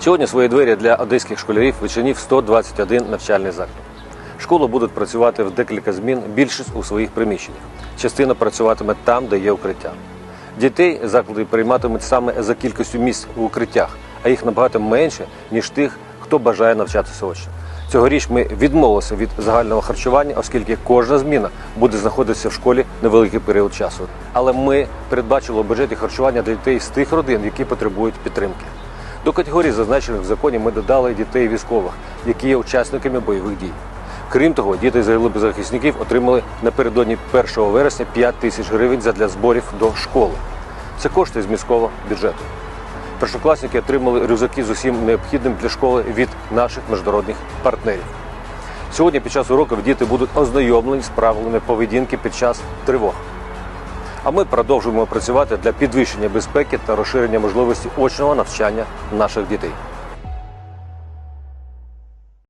Сьогодні свої двері для одеських школярів відчинив 121 навчальний заклад. Школи будуть працювати в декілька змін, більшість у своїх приміщеннях. Частина працюватиме там, де є укриття. Дітей заклади прийматимуть саме за кількістю місць в укриттях, а їх набагато менше, ніж тих, хто бажає навчатися очно. Цьогоріч ми відмовилися від загального харчування, оскільки кожна зміна буде знаходитися в школі невеликий період часу. Але ми передбачили у бюджеті харчування для дітей з тих родин, які потребують підтримки. До категорії, зазначених в законі, ми додали дітей військових, які є учасниками бойових дій. Крім того, діти загиблих захисників отримали напередодні 1 вересня 5 тисяч гривень задля зборів до школи. Це кошти з міського бюджету. Першокласники отримали рюкзаки з усім необхідним для школи від наших міжнародних партнерів. Сьогодні під час уроків діти будуть ознайомлені з правилами поведінки під час тривог. А ми продовжуємо працювати для підвищення безпеки та розширення можливості очного навчання наших дітей.